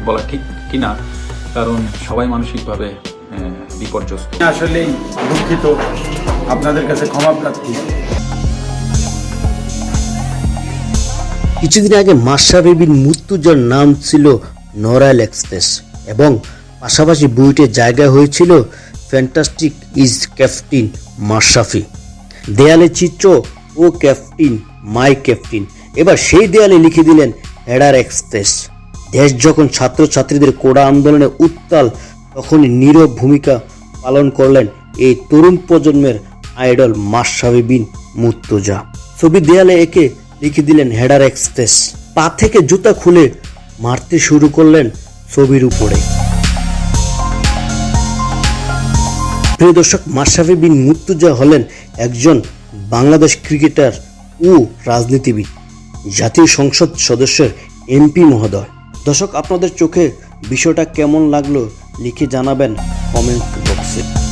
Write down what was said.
ঠিক বলা ঠিক কিনা কারণ সবাই মানসিকভাবে বিপর্যস্ত। আসলেই দুঃখিত। আপনাদের কাছে ক্ষমা প্রার্থী। কিছুদিন আগে মাসা বেবির মৃত্যুর নাম ছিল নরাল এক্সপ্রেস এবং পাশাপাশি বইটির জায়গা হয়েছিল ফ্যান্টাস্টিক ইজ ক্যাপ্টিন মাশরাফি। দেয়ালে চিত্র ও ক্যাপ্টিন মাই ক্যাপ্টিন। এবার সেই দেয়ালে লিখে দিলেন হেডার এক্সপ্রেস। দেশ যখন ছাত্রছাত্রীদের কোড়া আন্দোলনে উত্তাল, তখনই নীরব ভূমিকা পালন করলেন এই তরুণ প্রজন্মের আইডল মাশরাফি বিন মুর্তজা। ছবি দেয়ালে একে লিখে দিলেন হেডার এক্সপ্রেস। পা থেকে জুতা খুলে মারতে শুরু করলেন ছবির উপরে। প্রিয় দর্শক, মাশরাফি বিন মুর্তুজা হলেন একজন বাংলাদেশ ক্রিকেটার ও রাজনীতিবিদ, জাতীয় সংসদ সদস্যের এমপি মহোদয়। দর্শক আপনাদের চোখে বিষয়টা কেমন লাগল লিখে জানাবেন কমেন্ট বক্সে।